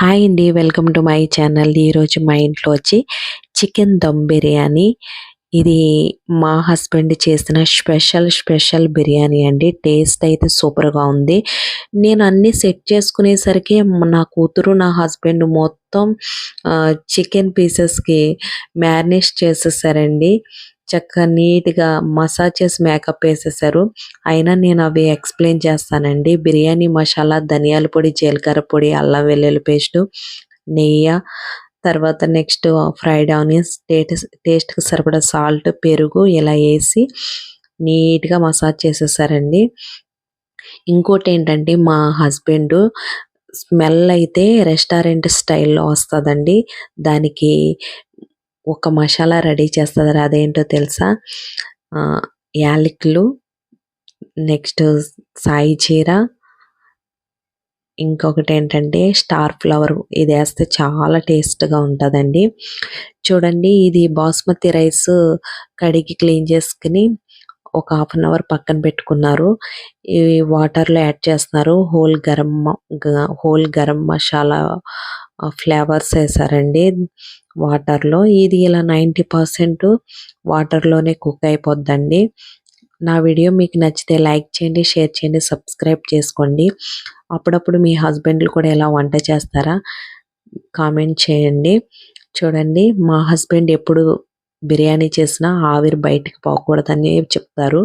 Hi అండి welcome to my channel. ఈరోజు మా ఇంట్లో వచ్చి చికెన్ దమ్ బిర్యానీ. ఇది మా హస్బెండ్ చేసిన స్పెషల్ స్పెషల్ బిర్యానీ అండి. టేస్ట్ అయితే సూపర్గా ఉంది. నేను అన్నీ సెట్ చేసుకునేసరికి నా కూతురు నా హస్బెండ్ మొత్తం చికెన్ పీసెస్కి మ్యారినేట్ చేసేసారండి. చక్కగా నీట్గా మసాజ్ చేసి మేకప్ వేసేసారు. అయినా నేను అవి ఎక్స్ప్లెయిన్ చేస్తానండి. బిర్యానీ మసాలా ధనియాల పొడి జీలకర్ర పొడి అల్లం వెల్లుల్లి పేస్టు నెయ్యి తర్వాత నెక్స్ట్ ఫ్రైడ్ ఆనియన్స్ టేస్ట్ టేస్ట్కి సరిపడా సాల్ట్ పెరుగు ఇలా వేసి నీట్గా మసాజ్ చేసేసారండి. ఇంకోటి ఏంటంటే మా హస్బెండ్ స్మెల్ అయితే రెస్టారెంట్ స్టైల్లో వస్తుందండి. దానికి ఒక మసాలా రెడీ చేస్తుంది అదేంటో తెలుసా? యాలకులు నెక్స్ట్ సాయి చీర ఇంకొకటి ఏంటంటే స్టార్ ఫ్లవర్ ఇది వేస్తే చాలా టేస్ట్గా ఉంటుందండి. చూడండి ఇది బాస్మతి రైస్ కడిగి క్లీన్ చేసుకుని ఒక హాఫ్ అన్ అవర్ పక్కన పెట్టుకున్నారు. ఈ వాటర్లో యాడ్ చేస్తున్నారు whole garam whole garam masala flavours వేసారండి. వాటర్లో ఇది ఇలా నైంటీ పర్సెంట్ వాటర్లోనే కుక్ అయిపోద్దండి. నా వీడియో మీకు నచ్చితే లైక్ చేయండి షేర్ చేయండి సబ్స్క్రైబ్ చేసుకోండి. అప్పుడప్పుడు మీ హస్బెండ్లు కూడా ఎలా వంట చేస్తారా? కామెంట్ చేయండి. చూడండి మా హస్బెండ్ ఎప్పుడు బిర్యానీ చేసినా ఆవిరి బయటికి పోకూడదని చెప్తారు.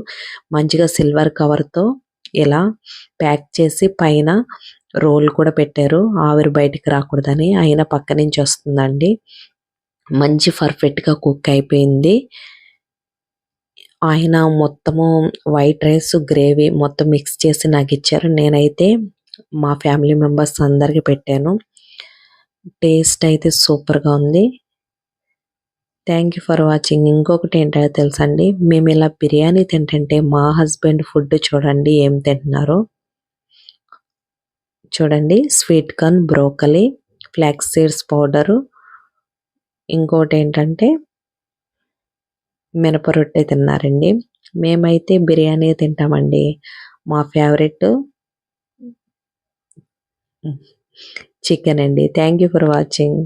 మంచిగా సిల్వర్ కవర్తో ఇలా ప్యాక్ చేసి పైన రోల్ కూడా పెట్టారు. ఆవిరి బయటికి రాకూడదని ఆయన పక్క నుంచి వస్తుందండి. మంచి పర్ఫెక్ట్గా కుక్ అయిపోయింది. ఆయన మొత్తము వైట్ రైస్ గ్రేవీ మొత్తం మిక్స్ చేసి నాకు ఇచ్చారు. నేనైతే మా ఫ్యామిలీ మెంబర్స్ అందరికీ పెట్టాను. టేస్ట్ అయితే సూపర్గా ఉంది. Thank you for watching. ఇంకొకటి ఏంటో తెలుసండి. మేము ఇలా బిర్యానీ తింటుంటే మా హస్బెండ్ ఫుడ్ చూడండి ఏం తింటున్నారు. చూడండి. Sweet corn broccoli flax seeds powder. ఇంకోటి ఏంటంటే మినప రొట్టె తిన్నారండి. మేమైతే బిర్యానీ తింటామండి. మా ఫేవరెట్ చికెన్ అండి. Thank you for watching.